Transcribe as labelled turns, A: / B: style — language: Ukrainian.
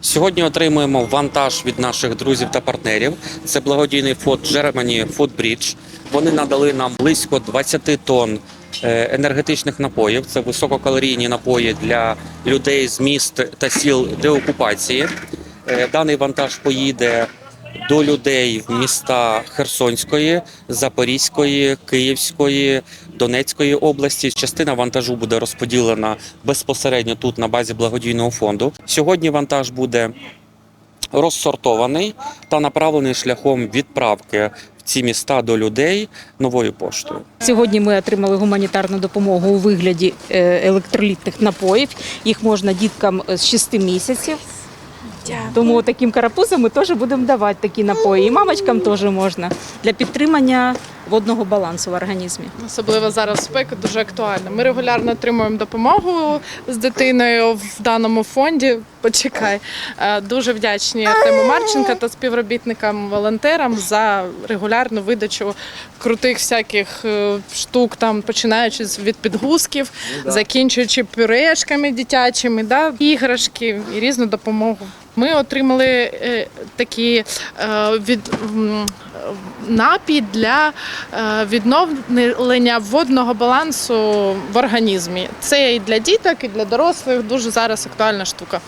A: Сьогодні отримуємо вантаж від наших друзів та партнерів. Це благодійний фонд Germany Food Bridge. Вони надали нам близько 20 тонн е, енергетичних напоїв. Це висококалорійні напої для людей з міст та сіл деокупації. Е, Даний вантаж поїде до людей в міста Херсонської, Запорізької, Київської, Донецької області. Частина вантажу буде розподілена безпосередньо тут на базі благодійного фонду. Сьогодні вантаж буде розсортований та направлений шляхом відправки в ці міста до людей новою поштою.
B: Сьогодні ми отримали гуманітарну допомогу у вигляді е, електролітних напоїв. Їх можна діткам з 6 місяців. Тому таким карапузам ми теж будемо давати такі напої. І мамочкам теж можна для підтримання водного балансу в організмі.
C: Особливо зараз спека дуже актуальна. Ми регулярно отримуємо допомогу з дитиною в даному фонді. Почекай. Е, Дуже вдячні Артему Марченка та співробітникам волонтерам за регулярну видачу крутих всяких е, штук, там починаючи з- від підгузків, закінчуючи пюрешками дитячими, да, іграшки і різну допомогу. Ми отримали е, такі е, від напій для відновлення водного балансу в організмі. Це і для діток, і для дорослих дуже зараз актуальна штука.